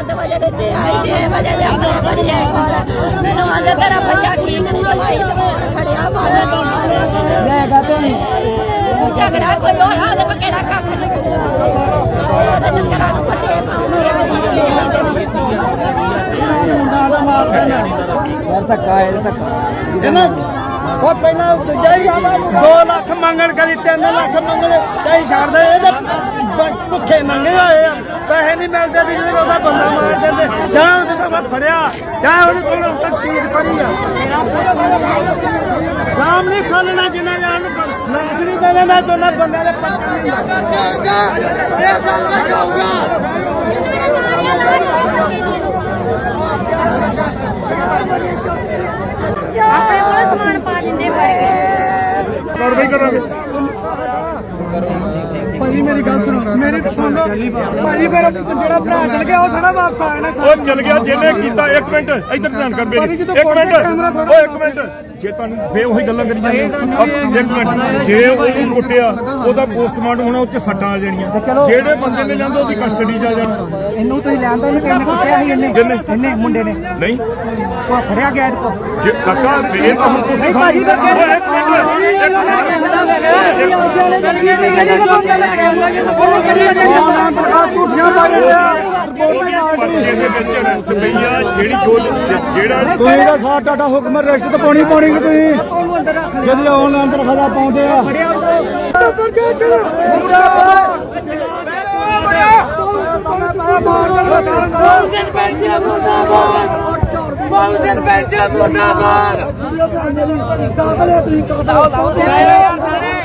7 ਵਜੇ ਦੇ ਤੇ ਆਈ 6 ਵਜੇ ਦੇ ਆਪਣੇ ਬੱਚੇ ਕੋਲ। ਮੈਨੂੰ ਆਂਦੇ ਤੇਰਾ ਬੱਚਾ ਠੀਕ ਨਹੀਂ ਦਵਾਈ ਦਵਾਉਣ ਖੜਿਆ ਮਾਰੇ ਲੈ ਗਾ ਤੇ ਝਗੜਾ ਕੋਈ ਹੋਰ ਆ ਦੇਖੋ ਕਿਹੜਾ ਕੱਖ ਨਿਕਲਿਆ ਉਹਦੇ ਚੱਕਰਾਂ ਨੂੰ ਪੱਟੇ ਮੁੰਡਾ ਦਾ ਮਾਰਦਾ ਨਾ ਯਾਰ ਧੱਕਾ ਇਹ ਧੱਕਾ। ਇਹਨਾਂ ਉਹ ਪਹਿਲਾਂ ਜਾਈ 2 ਲੱਖ ਮੰਗਣ ਕਦੀ 3 ਲੱਖ ਮੰਗਣ। ਚਾਹੀ ਛੱਡਦੇ ਇਹ ਭੁੱਖੇ ਨੰਗੇ ਹੋਏ ਆ। ਪੈਸੇ ਨਹੀਂ ਮਿਲਦੇ ਤੇ ਜਦੋਂ ਉਹਦਾ ਬੰਦਾ ਮਾਰ ਦਿੰਦੇ। ਜਾਂ ਉਹਦੇ ਕੋਲ ਫੜਿਆ, ਜਾਂ ਉਹਦੇ ਕੋਲ ਹੁਣ ਤੱਕ ਚੀਜ਼ ਫੜੀ ਆ। ਰਾਮ ਨਹੀਂ ਖੋਲਣਾ ਜਿੰਨਾ ਜਾਨ ਨੂੰ ਲਾਸ਼ ਨਹੀਂ ਦੇ ਦੇਣਾ ਦੋਨਾਂ ਬੰਦਿਆਂ ਦੇ ਪੱਤੇ ਨਹੀਂ ਆਪਣੇ ਕੋਲ ਸਮਾਨ ਪਾ ਦਿੰਦੇ ਪਏ ਕਾਰਵਾਈ ਕਰਾਂਗੇ। ਮੇਰੀ ਗੱਲ ਸੁਣੋ ਮੇਰੀ ਤਾਂ ਸੁਣ ਲਓ। ਭਾਜੀ ਮੇਰਾ ਜਿਹੜਾ ਭਰਾ ਚਲ ਗਿਆ ਉਹ ਥੋੜਾ ਵਾਪਸ ਆ ਜਾਣਾ ਉਹ ਚਲ ਗਿਆ ਜਿਹਨੇ ਕੀਤਾ 1 ਮਿੰਟ ਇੱਧਰ ਧਿਆਨ ਕਰ ਮੇਰੀ। ਭਾਜੀ ਜਦੋਂ 1 ਕੋਲ ਮਿੰਟ ਤੇ ਓਏ 1 ਮਿੰਟ। ਜੇ ਤੁਹਾਨੂੰ ਫੇ ਉਹੀ ਗੱਲਾਂ ਕਰੀ ਜਾਂਦੇ ਹੋ। ਅਬ ਇੱਕ ਮਿੰਟ। ਜੇ ਉਹਨੂੰ ਕੁੱਟਿਆ ਉਹਦਾ ਪੋਸਟਮਾਰਟਮ ਹੋਣਾ ਉੱਚ ਸੱਟਾਂ ਆ ਜਾਣੀਆਂ। ਜਿਹੜੇ ਬੰਦੇ ਨੇ ਜਾਂਦੇ ਉਹਦੀ ਕਸਟਡੀ ਚ ਆ ਜਾਣਾ। ਇਹਨੂੰ ਤੁਸੀਂ ਲੈਂਦਾ ਇਹਨੂੰ ਕਿੰਨੇ ਕੁੱਟਿਆ ਸੀ ਇਹਨੇ? ਇਹਨੇ ਮੁੰਡੇ ਨੇ। ਨਹੀਂ। ਉਹ ਫੜਿਆ ਗਿਆ ਇਹਦੇ ਕੋਲ। ਜੇ ਕਾਕਾ ਇਹ ਤਾਂ ਹੁਣ ਤੁਸੀਂ ਭਾਜੀ ਦਾ ਮਿੰਟ ਇੱਕ ਪਰਚੇ ਦੇ ਵਿੱਚ ਅਰੈਸਟ ਪਈ ਆ ਜਿਹੜੀ ਜੋ ਜਿਹੜਾ ਤੁਸੀਂ ਦਾ ਸਾਥ ਟਾਟਾ ਹੁਕਮ ਰੈਸਟ ਤੇ ਪਾਉਣੀ ਪਾਉਣੀ ਕਿ ਤੁਸੀਂ? ਜਦੋਂ ਆਨਲਾਈਨ ਦਰਖਾਸਤਾਂ ਪਾਉਂਦੇ ਆ।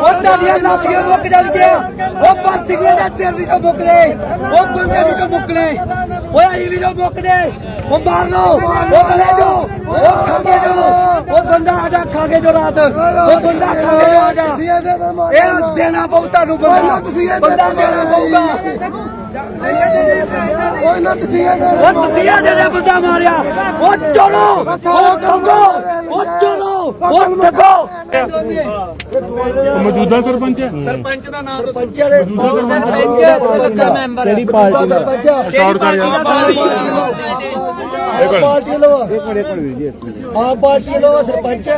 ਉਹ ਤੁਹਾਡੀਆਂ ਲਾਠੀਆਂ ਮੁੱਕ ਜਾਣਗੀਆਂ ਉਹ ਬਾਸੀਆਂ ਦਾ ਸਿਰ ਵੀ ਜੋ ਮੁੱਕਦੇ ਉਹ ਗੁੰਡੇ ਵੀ ਜੋ ਮੁੱਕਣੇ ਓਏ ਆਈ ਵੀ ਜੋ ਮੁੱਕਦੇ ਉਹ ਮਾਰ ਲੋ ਉਹ ਲੈ ਜੋ ਉਹ ਖਾਂਗੇ ਜੋ ਉਹ ਬੰਦਾ ਖਾਂਗੇ ਜੋ ਰਾਤ ਉਹ ਬੰਦਾ ਖਾਂਗੇ ਜੋ ਆਜਾ ਇਹ ਦੇਣਾ ਪਊ ਤੁਹਾਨੂੰ ਬੰਦਾ ਬੰਦਾ ਦੇਣਾ ਪਊਗਾ। ਉਹ ਨਾ ਤੁਸੀਂ ਉਹ ਤੁਸੀਂ ਦੇ ਬੰਦਾ ਮਾਰਿਆ। ਉਹ ਚੋਰੋ ਉਹ ਠੱਗੋ। ਉਹ ਚੋਰੋ ਉਹ ਠੱਗੋ। ਮੌਜੂਦਾ ਸਰਪੰਚ ਹੈ? ਕਿਹੜੀ ਪਾਰਟੀ ਦਾ? ਰਿਕਾਰਡ ਕਰ ਯਾਰ। ਪਾਰਟੀ ਲੋ ਆਮ ਪਾਰਟੀ ਲੋ ਸਰਪੰਚ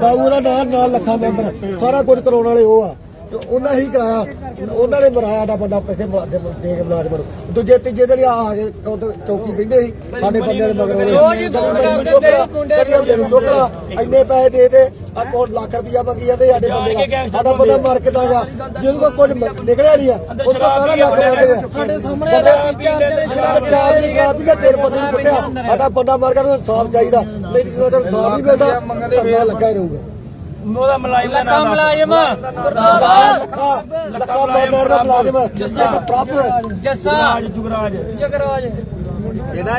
ਬਾਬੂ ਦਾ ਨਾਮ ਨਾਲ ਲੱਖਾ ਮੈਂਬਰ ਸਾਰਾ ਕੁਝ ਕਰਾਉਣ ਵਾਲੇ ਉਹ ਆ। ਤੇ ਉਹਨਾਂ ਹੀ ਕਰਾਇਆ ਉਹਨਾਂ ਨੇ ਮਰਾਇਆ ਸਾਡਾ ਬੰਦਾ ਪੈਸੇ ਦੇ ਦੇ ਕੇ ਮੁਲਾਜ਼ਮਾਂ ਨੂੰ ਦੂਜੇ ਤੀਜੇ ਦਿਨ ਆ ਆ ਕੇ ਚੌਕੀ ਬਹਿੰਦੇ ਸੀ ਸਾਡੇ ਬੰਦੇ ਦੇ ਮਗਰ ਉਹਨੇ ਚੁੱਕਲਾ ਇੰਨੇ ਪੈਸੇ ਦੇ ਦੇ ਆ ਕੋਲ ਲੱਖ ਰੁਪਇਆ ਮੰਗੀ ਜਾਂਦੇ ਸਾਡੇ ਬੰਦੇ ਦਾ। ਸਾਡਾ ਬੰਦਾ ਮਰ ਕੇ ਦਾ ਗਿਆ? ਜਿਹਦੇ ਕੋਲ ਕੁਝ ਨਿਕਲਿਆ ਨਹੀਂ ਆ ਉਸ ਤੋਂ ਪਹਿਲਾਂ ਲੱਖ ਮੰਗਦੇ ਆ। ਸਾਡੇ ਸਾਹਮਣੇ ਚਾਰ ਦੀ ਸ਼ਰਾਬ ਵੀ ਤੇਰੇ ਬੰਦੇ ਨੂੰ ਕੁੱਟਿਆ। ਸਾਡਾ ਬੰਦਾ ਮਰ ਗਿਆ ਉਹਨੂੰ ਸਾਫ਼ ਚਾਹੀਦਾ। ਨਹੀਂ ਜਦੋਂ ਤੱਕ ਸਾਫ਼ ਨਹੀਂ ਮਿਲਦਾ। ਧਰਨਾ ਲੱਗਾ ਹੀ ਰਹੂਗਾ। ਉਹਦਾ ਮਲਾਜ਼ਮ ਦਾ ਨਾਮ ਮੁਲਾਜ਼ਮ। ਲੱਖਾ ਲੱਖਾ ਬੰਦਰ ਦਾ ਮੁਲਾਜ਼ਮ ਇੱਕ ਪ੍ਰਭ ਜੱਸਾ। ਜੁਗਰਾਜ ਜਗਰਾਜ।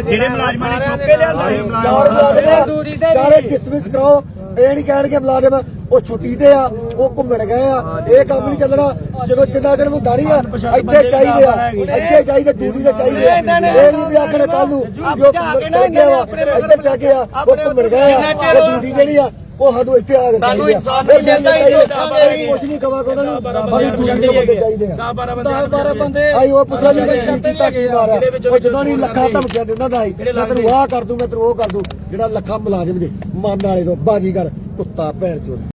ਜਿਹੜੇ ਮੁਲਾਜ਼ਮਾਂ ਨੇ ਚੁੱਕ ਕੇ ਲਿਆਂਦਾ ਚਾਰ ਮੁਲਾਜ਼ਮ ਚਾਰੇ ਡਿਸਮਿਸ ਕਰਾਓ। ਇਹ ਨਹੀਂ ਕਹਿਣਗੇ ਮੁਲਾਜ਼ਮ ਉਹ ਛੁੱਟੀ ਤੇ ਆ ਉਹ ਘੁੰਮਣ ਗਏ ਆ। ਇਹ ਕੰਮ ਨਹੀਂ ਚੱਲਣਾ। ਜਦੋਂ ਜਿੰਨਾ ਦਿਨ ਹੁੰਦਾ ਨਹੀਂ ਆ ਇੱਥੇ ਚਾਹੀਦੇ ਆ। ਇੱਥੇ ਚਾਹੀਦੇ ਡਿਊਟੀ ਤੇ ਚਾਹੀਦੇ ਆ। ਇਹ ਨਹੀਂ ਵੀ ਆਖਣੇ ਕੱਲ ਨੂੰ ਜੋ ਇੱਧਰ ਚੱਲ ਗਿਆ ਉਹ ਘੁੰਮਣ ਗਏ ਆ ਉਹ ਡਿਊਟੀ ਜਿਹੜੀ ਆ ਉਹ ਸਾਨੂੰ ਇੱਥੇ ਆ ਕੇ ਸਾਨੂੰ ਇਨਸਾਫ਼ ਨਹੀਂ ਮਿਲਦਾ ਹੀ ਨਹੀਂ। ਕੁਝ ਨਹੀਂ ਕਵਾਂਗੇ ਉਹਨਾਂ ਨੂੰ ਬਾਈ ਡਿਊਟੀ ਦੇ ਬੰਦੇ ਚਾਹੀਦੇ ਆ। 12 ਬੰਦੇ 12 ਬੰਦੇ ਆਈ ਉਹ ਪੁੱਛਿਆ ਜੀ ਕੀ ਕੀਤਾ ਕੀ ਮਾਰਿਆ? ਉਹ ਜਦੋਂ ਨਹੀਂ ਲੱਖਾਂ ਧਮਕੀਆਂ ਦਿੰਦਾ ਦਾ ਸੀ ਮੈਂ ਤੈਨੂੰ ਆਹ ਕਰ ਦੂੰ ਮੈਂ ਤੈਨੂੰ ਉਹ ਕਰ ਦੂੰ ਜਿਹੜਾ ਲੱਖਾਂ ਮੁਲਾਜ਼ਮ ਜੇ ਮਨ ਵਾਲੇ ਤੋਂ ਬਾਜੀਗਰ ਕੁੱਤਾ ਭੈਣ ਚੋਦ।